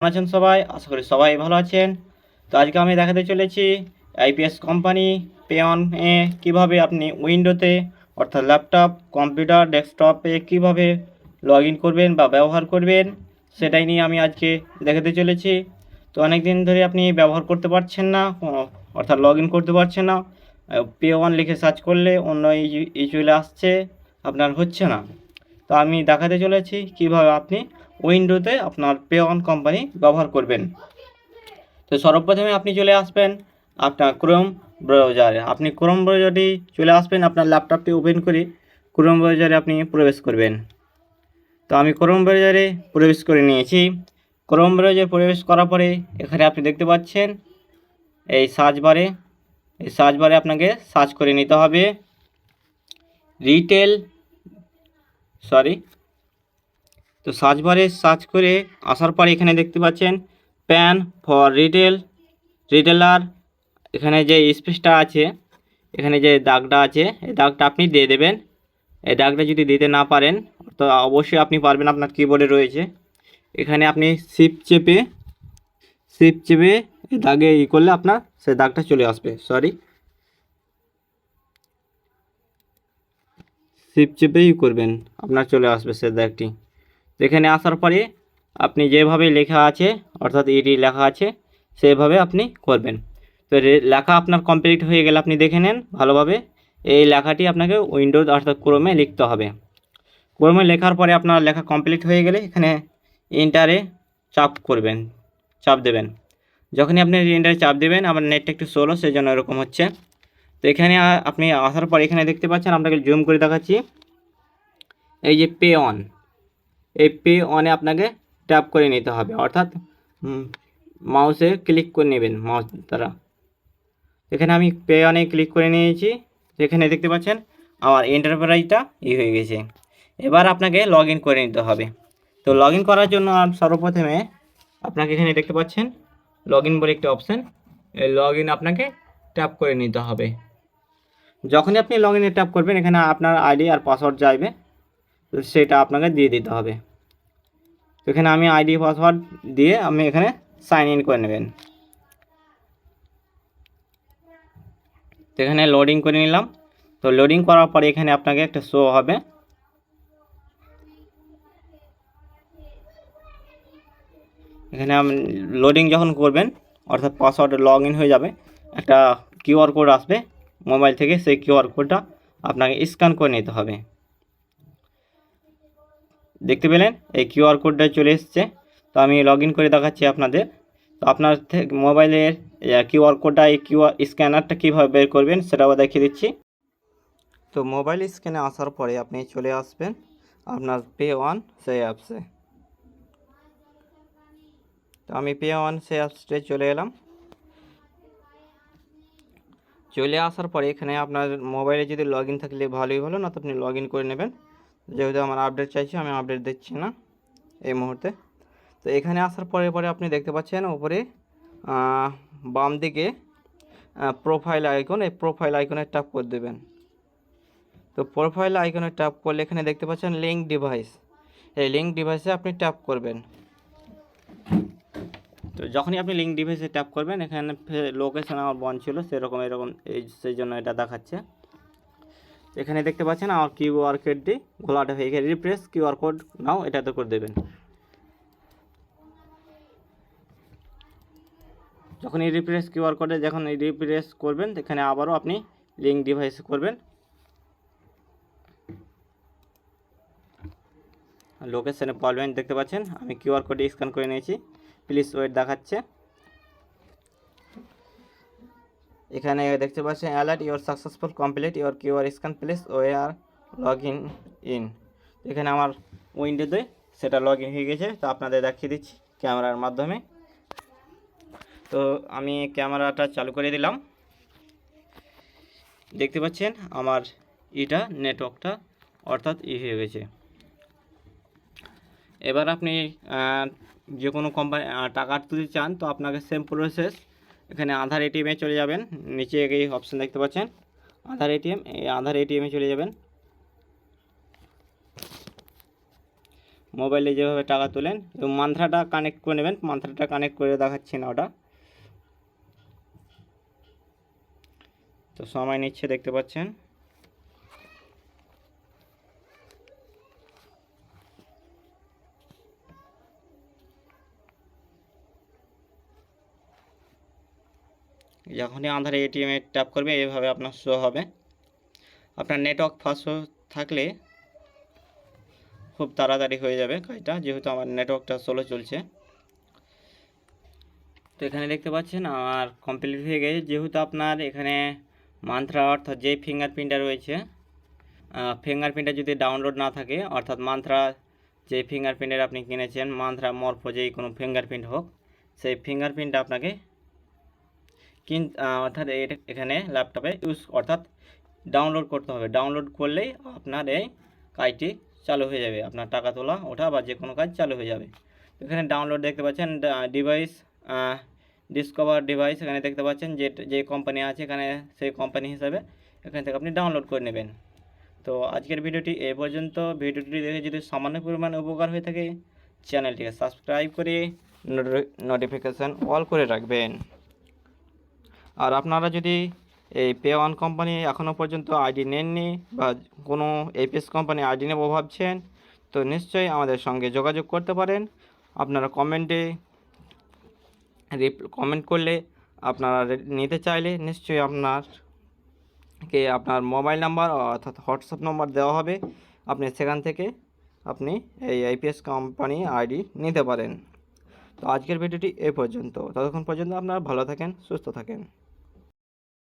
কেমন আছেন সবাই? আশা করি সবাই ভালো আছেন। তো আজকে আমি দেখাতে চলেছি আইপিএস কোম্পানি পেয়ন এ কীভাবে আপনি উইন্ডোতে, অর্থাৎ ল্যাপটপ, কম্পিউটার, ডেস্কটপে কীভাবে লগ ইন করবেন বা ব্যবহার করবেন, সেটাই নিয়ে আমি আজকে দেখাতে চলেছি। তো অনেক দিন ধরে আপনি ব্যবহার করতে পারছেন না অর্থাৎ লগ ইন করতে পারছেন না। পে ওয়ান লিখে সার্চ করলে অন্য ই- আসছে, আপনার হচ্ছে না। তো আমি দেখাতে চলেছি কীভাবে আপনি উইন্ডোতে আপনার পে অন কোম্পানি ব্যবহার করবেন। তো সর্বপ্রথমে আপনি চলে আসবেন আপনার ক্রোম ব্রাউজারে। আপনি ক্রোম ব্রাউজারটি চলে আসবেন, আপনার ল্যাপটপটি ওপেন করে ক্রোম ব্রাউজারে আপনি প্রবেশ করবেন। তো আমি ক্রোম ব্রাউজারে প্রবেশ করে নিয়েছি। ক্রোম ব্রাউজারে প্রবেশ করার পরে এখানে আপনি দেখতে পাচ্ছেন এই সার্চ বারে, এই সার্চ বারে আপনাকে সার্চ করে নিতে হবে। রিটেল, সরি তো সার্চ বারে সার্চ করে আসার পরে এখানে দেখতে পাচ্ছেন প্যান ফর রিটেল রিটেলার এখানে যে স্পেসটা আছে, এখানে যে দাগটা আছে, এই দাগটা আপনি দিয়ে দেবেন। এই দাগটা যদি দিতে না পারেন, তো অবশ্যই আপনি পারবেন আপনার কিবোর্ডে রয়েছে। এখানে আপনি সিপ চেপে সিপ চেপে দাগে ই করলে আপনার সে দাগটা চলে আসবে সরি সিপ চেপেই করবেন, আপনার চলে আসবে সে দাগটি। এখানে আসার পরে আপনি যেভাবে লেখা আছে, অর্থাৎ এটি লেখা আছে, সেভাবে আপনি করবেন। তো লেখা আপনার কমপ্লিট হয়ে গেলে আপনি দেখে নেন ভালোভাবে। এই লেখাটি আপনাকে উইন্ডোজ অর্থাৎ ক্রোমে লিখতে হবে। ক্রোমে লেখার পরে আপনার লেখা কমপ্লিট হয়ে গেলে এখানে ইন্টারে চাপ করবেন, চাপ দেবেন। যখনই আপনি ইন্টারে চাপ দেবেন, আমার নেটটা একটু সোলো সেই জন্য এরকম হচ্ছে। তো এখানে আপনি আসার পর এখানে দেখতে পাচ্ছেন, আপনাকে জুম করে দেখাচ্ছি। এই যে পে অন এই পে অনে আপনাকে ট্যাপ করে নিতে হবে। অর্থাৎ মাউসে ক্লিক করে নেবেন মাউস দ্বারা। এখানে আমি পে অনে ক্লিক করে নিয়েছি। এখানে দেখতে পাচ্ছেন, আমার এন্টারপ্রাইজটা ই হয়ে গেছে। এবার আপনাকে লগ করে নিতে হবে। তো লগ করার জন্য সর্বপ্রথমে আপনাকে এখানে দেখতে পাচ্ছেন লগ ইন বলে একটি অপশান এই লগ আপনাকে ট্যাপ করে নিতে হবে। যখনই আপনি লগ ইনে ট্যাপ করবেন, এখানে আপনার আইডি আর পাসওয়ার্ড চাইবে, তো সেটা আপনাকে দিয়ে দিতে হবে। তো এখানে আমি আইডি পাসওয়ার্ড দিয়ে আমি এখানে সাইন ইন করে নেবেন। তো এখানে লোডিং করে নিলাম। তো লোডিং করার পরে এখানে আপনাকে একটা শো হবে। এখানে লোডিং যখন করবেন, অর্থাৎ পাসওয়ার্ড লগ ইন হয়ে যাবে, একটা কিউআর কোড আসবে। মোবাইল থেকে সেই কিউআর কোডটা আপনাকে স্ক্যান করে নিতে হবে। দেখতে পেলেন? এই কিউআর কোডটা চলে এসছে। তো আমি লগ করে দেখাচ্ছি আপনাদের। তো আপনার মোবাইলের কিউআর কোডটা, এই কিউআর স্ক্যানারটা কীভাবে বের করবেন সেটাও দেখিয়ে দিচ্ছি। তো মোবাইল স্ক্যানে আসার পরে আপনি চলে আসবেন আপনার পে ওয়ান সেই অ্যাপসে তো আমি পে ওয়ান সেই অ্যাপসে চলে এলাম। চলে আসার পরে এখানে আপনার মোবাইলে যদি লগ থাকলে ভালোই হলো, না তো আপনি লগ করে নেবেন। যেহেতু আমার আপডেট চাইছি, আমি আপডেট দিচ্ছি না এই মুহূর্তে। তো এখানে আসার পরে পরে আপনি দেখতে পাচ্ছেন উপরে বাম দিকে প্রোফাইল আইকন এই প্রোফাইল আইকনে ট্যাপ করে দেবেন। তো প্রোফাইল আইকনে ট্যাপ করলে এখানে দেখতে পাচ্ছেন লিঙ্ক ডিভাইস এই লিঙ্ক ডিভাইসে আপনি ট্যাপ করবেন। তো যখনই আপনি লিঙ্ক ডিভাইসে ট্যাপ করবেন, এখানে লোকেশন আমার বন্ধ ছিল, সেরকম এরকম এই সেই জন্য এটা দেখাচ্ছে। এখানে দেখতে পাচ্ছেন আমার কিউআর কোডটি ঘোলাটা হয়ে গেছে। রিপ্রেস কিউআর কোড নাও, এটাতে করে দেবেন। যখন এই রিপ্রেস কিউআর কোডে যখন এই রিপ্রেস করবেন, এখানে আবারও আপনি লিঙ্ক ডিভাইস করবেন। লোকেশনে পারবেন দেখতে পাচ্ছেন, আমি কিউআর কোডে স্ক্যান করে নিয়েছি। প্লিজ ওয়েট দেখাচ্ছে। এখানে দেখতে পাচ্ছেন alert your successful complete your QR scan please way R log in in এখানে আমার উইন্ডোতে সেটা লগ ইন হয়ে গেছে, তো আপনাদের দেখিয়ে দিচ্ছি ক্যামেরার মাধ্যমে। তো আমি ক্যামেরাটা চালু করে দিলাম। দেখতে পাচ্ছেন, আমার এটা নেটওয়ার্কটা অর্থাৎ ই হয়ে গেছে। এবার আপনি যে কোনো কোম্পানি টাকা তুলতে চান, তো আপনাকে সেম প্রসেস এখানে আধার এটিএমে চলে যাবেন। নিচে এই অপশান দেখতে পাচ্ছেন। আধার এটিএম এই আধার এটিএমে চলে যাবেন। মোবাইলে যেভাবে টাকা তোলেন, এবং মান্থরাটা কানেক্ট করে নেবেন। মান্থরাটা কানেক্ট করে দেখাচ্ছি না ওটা। তো সময় নিচ্ছে দেখতে পাচ্ছেন। যখনই আধারে এটিএমে ট্যাপ করবে, এভাবে আপনার শো হবে। আপনার নেটওয়ার্ক ফাস্ট থাকলে খুব তাড়াতাড়ি হয়ে যাবে কাজটা, যেহেতু আমার নেটওয়ার্কটা স্লো চলছে। তো এখানে দেখতে পাচ্ছেন, আমার কমপ্লিট হয়ে গেছে। যেহেতু আপনার এখানে মান্ত্রা অর্থাৎ যে ফিঙ্গারপ্রিন্টটা রয়েছে ফিঙ্গারপ্রিন্টটা যদি ডাউনলোড না থাকে, অর্থাৎ মান্ত্রা যে ফিঙ্গারপ্রিন্টের আপনি কিনেছেন মান্ত্রা মরফো যেই কোনো ফিঙ্গারপ্রিন্ট হোক, সেই ফিঙ্গারপ্রিন্টটা আপনাকে কিন অর্থাৎ এখানে ল্যাপটপে ইউজ অর্থাৎ ডাউনলোড করতে হবে। ডাউনলোড করলেই আপনার এই কাজটি চালু হয়ে যাবে। আপনার টাকা তোলা, ওঠা বা যে কোনো কাজ চালু হয়ে যাবে। এখানে ডাউনলোড দেখতে পাচ্ছেন ডিভাইস ডিসকভার ডিভাইস এখানে দেখতে পাচ্ছেন যে যে কোম্পানি আছে এখানে, সেই কোম্পানি হিসাবে এখান থেকে আপনি ডাউনলোড করে নেবেন। তো আজকের ভিডিওটি এ পর্যন্ত। ভিডিওটি দেখে যদি সামান্য পরিমাণে উপকার হয়ে থাকে, চ্যানেলটিকে সাবস্ক্রাইব করে নোটিফিকেশান অল করে রাখবেন। আর আপনারা যদি এই পে ওয়ান কোম্পানি এখনও পর্যন্ত আইডি নেননি বা কোনো এপিএস কোম্পানি আইডি নেব ভাবছেন তো নিশ্চয়ই আমাদের সঙ্গে যোগাযোগ করতে পারেন। আপনারা কমেন্টে কমেন্ট করলে আপনারা নিতে চাইলে নিশ্চয়ই আপনার কে আপনার মোবাইল নাম্বার অর্থাৎ হোয়াটসঅ্যাপ নম্বর দেওয়া হবে। আপনি সেখান থেকে আপনি এই আইপিএস কোম্পানি আইডি নিতে পারেন। তো আজকের ভিডিওটি এ পর্যন্ত। ততক্ষণ পর্যন্ত আপনারা ভালো থাকেন, সুস্থ থাকেন।